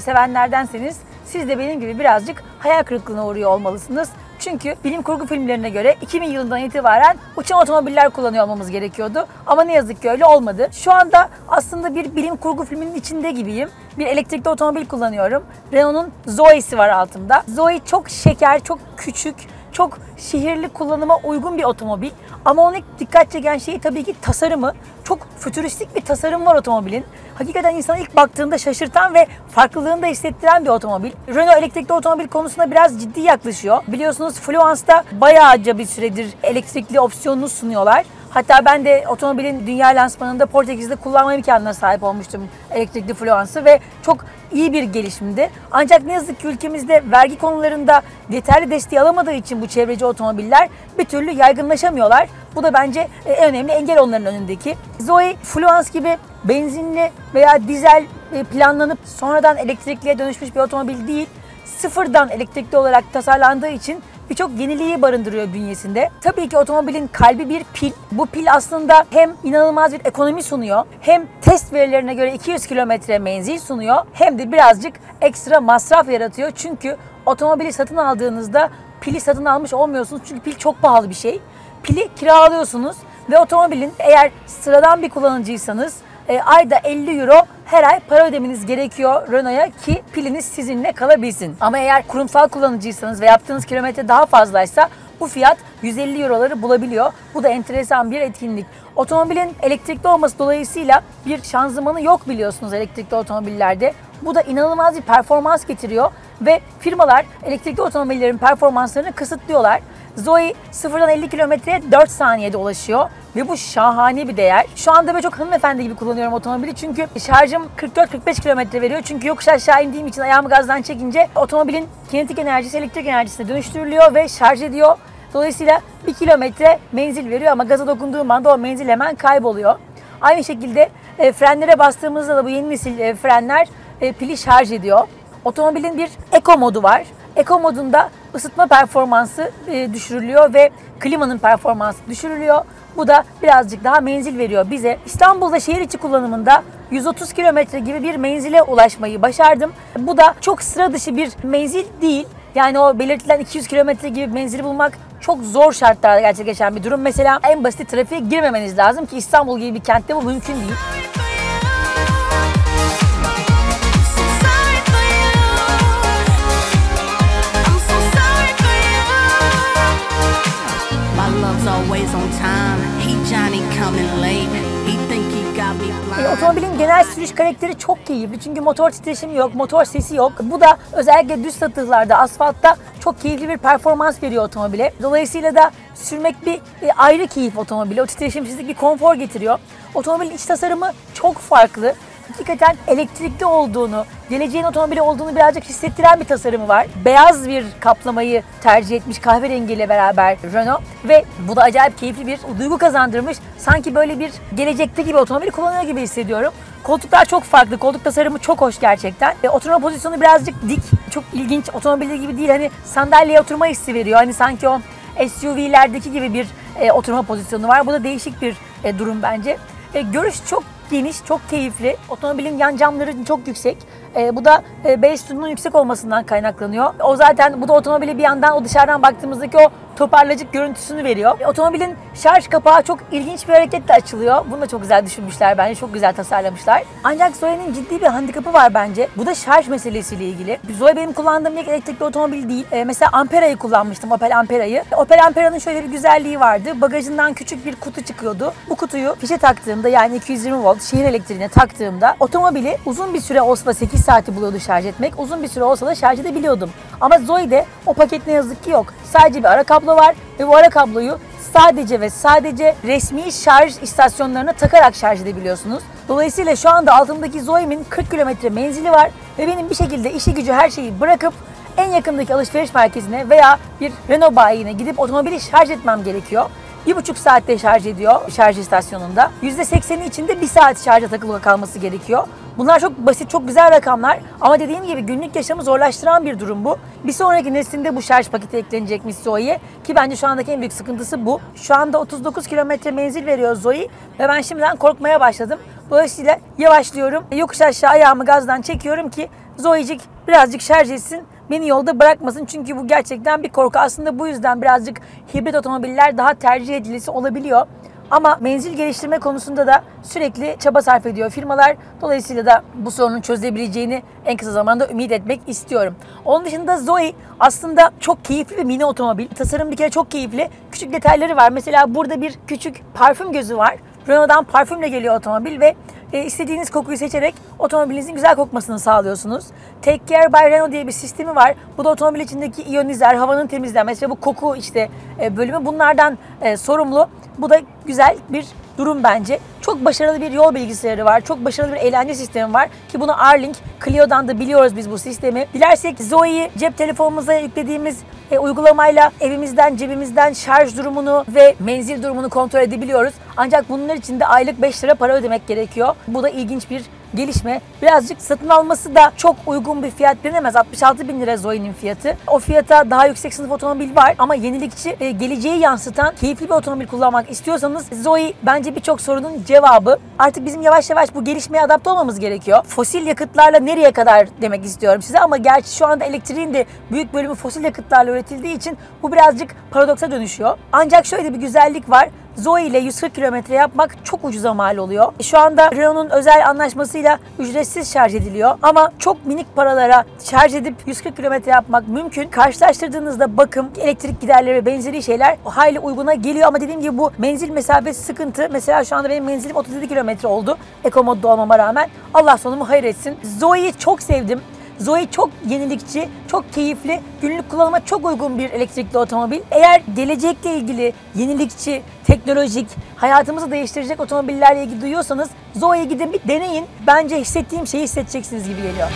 filmleri sevenlerdenseniz siz de benim gibi birazcık hayal kırıklığına uğruyor olmalısınız. Çünkü bilim kurgu filmlerine göre 2000 yılından itibaren uçan otomobiller kullanıyor olmamız gerekiyordu. Ama ne yazık ki öyle olmadı. Şu anda aslında bir bilim kurgu filminin içinde gibiyim. Bir elektrikli otomobil kullanıyorum. Renault'un Zoe'si var altımda. Zoe çok şeker, çok küçük, çok şehirli kullanıma uygun bir otomobil. Ama onun dikkat çeken şeyi tabii ki tasarımı. Çok fütüristik bir tasarım var otomobilin. Hakikaten insanı ilk baktığında şaşırtan ve farklılığını da hissettiren bir otomobil. Renault elektrikli otomobil konusunda biraz ciddi yaklaşıyor. Biliyorsunuz Fluence'da bayağıca bir süredir elektrikli opsiyonunu sunuyorlar. Hatta ben de otomobilin dünya lansmanında Portekiz'de kullanma imkanına sahip olmuştum elektrikli Fluence'ı ve çok iyi bir gelişimdi. Ancak ne yazık ki ülkemizde vergi konularında yeterli desteği alamadığı için bu çevreci otomobiller bir türlü yaygınlaşamıyorlar. Bu da bence e, en önemli engel onların önündeki. Zoe, Fluence gibi benzinli veya dizel e, planlanıp sonradan elektrikliye dönüşmüş bir otomobil değil. Sıfırdan elektrikli olarak tasarlandığı için birçok yeniliği barındırıyor bünyesinde. Tabii ki otomobilin kalbi bir pil. Bu pil aslında hem inanılmaz bir ekonomi sunuyor, hem test verilerine göre 200 kilometre menzil sunuyor, hem de birazcık ekstra masraf yaratıyor. Çünkü otomobili satın aldığınızda pili satın almış olmuyorsunuz çünkü pil çok pahalı bir şey. Pili kiralıyorsunuz ve otomobilin eğer sıradan bir kullanıcıysanız e, ayda 50 euro her ay para ödemeniz gerekiyor Renault'a ki piliniz sizinle kalabilsin. Ama eğer kurumsal kullanıcıysanız ve yaptığınız kilometre daha fazlaysa bu fiyat 150 euroları bulabiliyor. Bu da enteresan bir etkinlik. Otomobilin elektrikli olması dolayısıyla bir şanzımanı yok biliyorsunuz elektrikli otomobillerde. Bu da inanılmaz bir performans getiriyor ve firmalar elektrikli otomobillerin performanslarını kısıtlıyorlar. Zoe sıfırdan 50 kilometreye 4 saniyede ulaşıyor ve bu şahane bir değer. Şu anda böyle çok hanımefendi gibi kullanıyorum otomobili çünkü şarjım 44-45 kilometre veriyor. Çünkü yokuş aşağı indiğim için ayağımı gazdan çekince otomobilin kinetik enerjisi elektrik enerjisine dönüştürülüyor ve şarj ediyor. Dolayısıyla 1 kilometre menzil veriyor ama gaza dokunduğum anda o menzil hemen kayboluyor. Aynı şekilde e, frenlere bastığımızda da bu yeni nesil e, frenler e, pili şarj ediyor. Otomobilin bir eco modu var. Eco modunda ısıtma performansı e, düşürülüyor ve klimanın performansı düşürülüyor. Bu da birazcık daha menzil veriyor bize. İstanbul'da şehir içi kullanımında 130 kilometre gibi bir menzile ulaşmayı başardım. Bu da çok sıra dışı bir menzil değil. Yani o belirtilen 200 kilometre gibi menzili bulmak çok zor şartlarda gerçekleşen bir durum. Mesela en basit trafiğe girmemeniz lazım ki İstanbul gibi bir kentte bu mümkün değil. Otomobilin genel sürüş karakteri çok keyifli çünkü motor titreşimi yok, motor sesi yok. Bu da özellikle düz satıhlarda, asfaltta çok keyifli bir performans veriyor otomobile. Dolayısıyla da sürmek bir e, ayrı keyif otomobile. O titreşimsizlik bir konfor getiriyor. Otomobilin iç tasarımı çok farklı. Hakikaten elektrikli olduğunu, geleceğin otomobili olduğunu birazcık hissettiren bir tasarımı var. Beyaz bir kaplamayı tercih etmiş kahverengiyle beraber Renault ve bu da acayip keyifli bir duygu kazandırmış. Sanki böyle bir gelecekteki bir otomobili kullanıyor gibi hissediyorum. Koltuklar çok farklı. Koltuk tasarımı çok hoş gerçekten. E, oturma pozisyonu birazcık dik. Çok ilginç. Otomobilde gibi değil. Hani sandalyeye oturma hissi veriyor. Hani sanki o SUV'lerdeki gibi bir e, oturma pozisyonu var. Bu da değişik bir e, durum bence. E, görüş çok geniş, çok keyifli. Otomobilin yan camları çok yüksek. E, bu da e, base tutunun yüksek olmasından kaynaklanıyor. O zaten bu da otomobili bir yandan o dışarıdan baktığımızdaki o toparlacık görüntüsünü veriyor. E, otomobilin şarj kapağı çok ilginç bir hareketle açılıyor. Bunu da çok güzel düşünmüşler bence. Çok güzel tasarlamışlar. Ancak Zoe'nin ciddi bir handikapı var bence. Bu da şarj meselesiyle ilgili. Zoe benim kullandığım ilk elektrikli otomobil değil. E, mesela Ampera'yı kullanmıştım, Opel Ampera'yı. Opel Ampera'nın şöyle bir güzelliği vardı. Bagajından küçük bir kutu çıkıyordu. Bu kutuyu fişe taktığımda yani 220 volt şehir elektriğine taktığımda otomobili uzun bir süre olsa da 8 saati buluyordu şarj etmek. Uzun bir süre olsa da şarj edebiliyordum. Ama Zoe'de o paket ne yazık ki yok. Sadece bir ara kablo var ve bu ara kabloyu sadece ve sadece resmi şarj istasyonlarına takarak şarj edebiliyorsunuz. Dolayısıyla şu anda altımdaki Zoe'min 40 kilometre menzili var ve benim bir şekilde işi gücü her şeyi bırakıp en yakındaki alışveriş merkezine veya bir Renault bayine gidip otomobili şarj etmem gerekiyor. Bir buçuk saatte şarj ediyor şarj istasyonunda. %80'i içinde bir saat şarja takılı kalması gerekiyor. Bunlar çok basit, çok güzel rakamlar ama dediğim gibi günlük yaşamı zorlaştıran bir durum bu. Bir sonraki neslinde bu şarj paketi eklenecekmiş Zoe'ye ki bence şu andaki en büyük sıkıntısı bu. Şu anda 39 kilometre menzil veriyor Zoe ve ben şimdiden korkmaya başladım. Dolayısıyla yavaşlıyorum, yokuş aşağı ayağımı gazdan çekiyorum ki Zoe'cik birazcık şarj etsin. Beni yolda bırakmasın çünkü bu gerçekten bir korku. Aslında bu yüzden birazcık hibrit otomobiller daha tercih edilisi olabiliyor. Ama menzil geliştirme konusunda da sürekli çaba sarf ediyor firmalar. Dolayısıyla da bu sorunun çözebileceğini en kısa zamanda ümit etmek istiyorum. Onun dışında Zoe aslında çok keyifli bir mini otomobil. Tasarım bir kere çok keyifli. Küçük detayları var. Mesela burada bir küçük parfüm gözü var. Renault'dan parfümle geliyor otomobil ve e, istediğiniz kokuyu seçerek otomobilinizin güzel kokmasını sağlıyorsunuz. Take Care by Renault diye bir sistemi var. Bu da otomobil içindeki iyonizer, havanın temizlenmesi ve bu koku işte e, bölümü bunlardan e, sorumlu. Bu da güzel bir durum bence. Çok başarılı bir yol bilgisayarı var. Çok başarılı bir eğlence sistemi var. Ki bunu Arlink, Clio'dan da biliyoruz biz bu sistemi. Dilersek Zoe'yi cep telefonumuza yüklediğimiz e, uygulamayla evimizden, cebimizden şarj durumunu ve menzil durumunu kontrol edebiliyoruz. Ancak bunlar için de aylık 5 lira para ödemek gerekiyor. Bu da ilginç bir gelişme. Birazcık satın alması da çok uygun bir fiyat denemez. 66 bin lira Zoe'nin fiyatı. O fiyata daha yüksek sınıf otomobil var ama yenilikçi, e, geleceği yansıtan keyifli bir otomobil kullanmak istiyorsanız Zoe bence birçok sorunun cevabı. Artık bizim yavaş yavaş bu gelişmeye adapte olmamız gerekiyor. Fosil yakıtlarla nereye kadar demek istiyorum size ama gerçi şu anda elektriğin de büyük bölümü fosil yakıtlarla üretildiği için bu birazcık paradoksa dönüşüyor. Ancak şöyle bir güzellik var. Zoe ile 140 kilometre yapmak çok ucuza mal oluyor. Şu anda Renault'un özel anlaşmasıyla ücretsiz şarj ediliyor. Ama çok minik paralara şarj edip 140 kilometre yapmak mümkün. Karşılaştırdığınızda bakım, elektrik giderleri ve benzeri şeyler hayli uyguna geliyor. Ama dediğim gibi bu menzil mesafesi sıkıntı. Mesela şu anda benim menzilim 37 kilometre oldu. Eko modda olmama rağmen. Allah sonumu hayır etsin. Zoe'yi çok sevdim. Zoe çok yenilikçi, çok keyifli, günlük kullanıma çok uygun bir elektrikli otomobil. Eğer gelecekle ilgili yenilikçi, teknolojik, hayatımızı değiştirecek otomobillerle ilgili duyuyorsanız Zoe'ye gidin bir deneyin. Bence hissettiğim şeyi hissedeceksiniz gibi geliyor.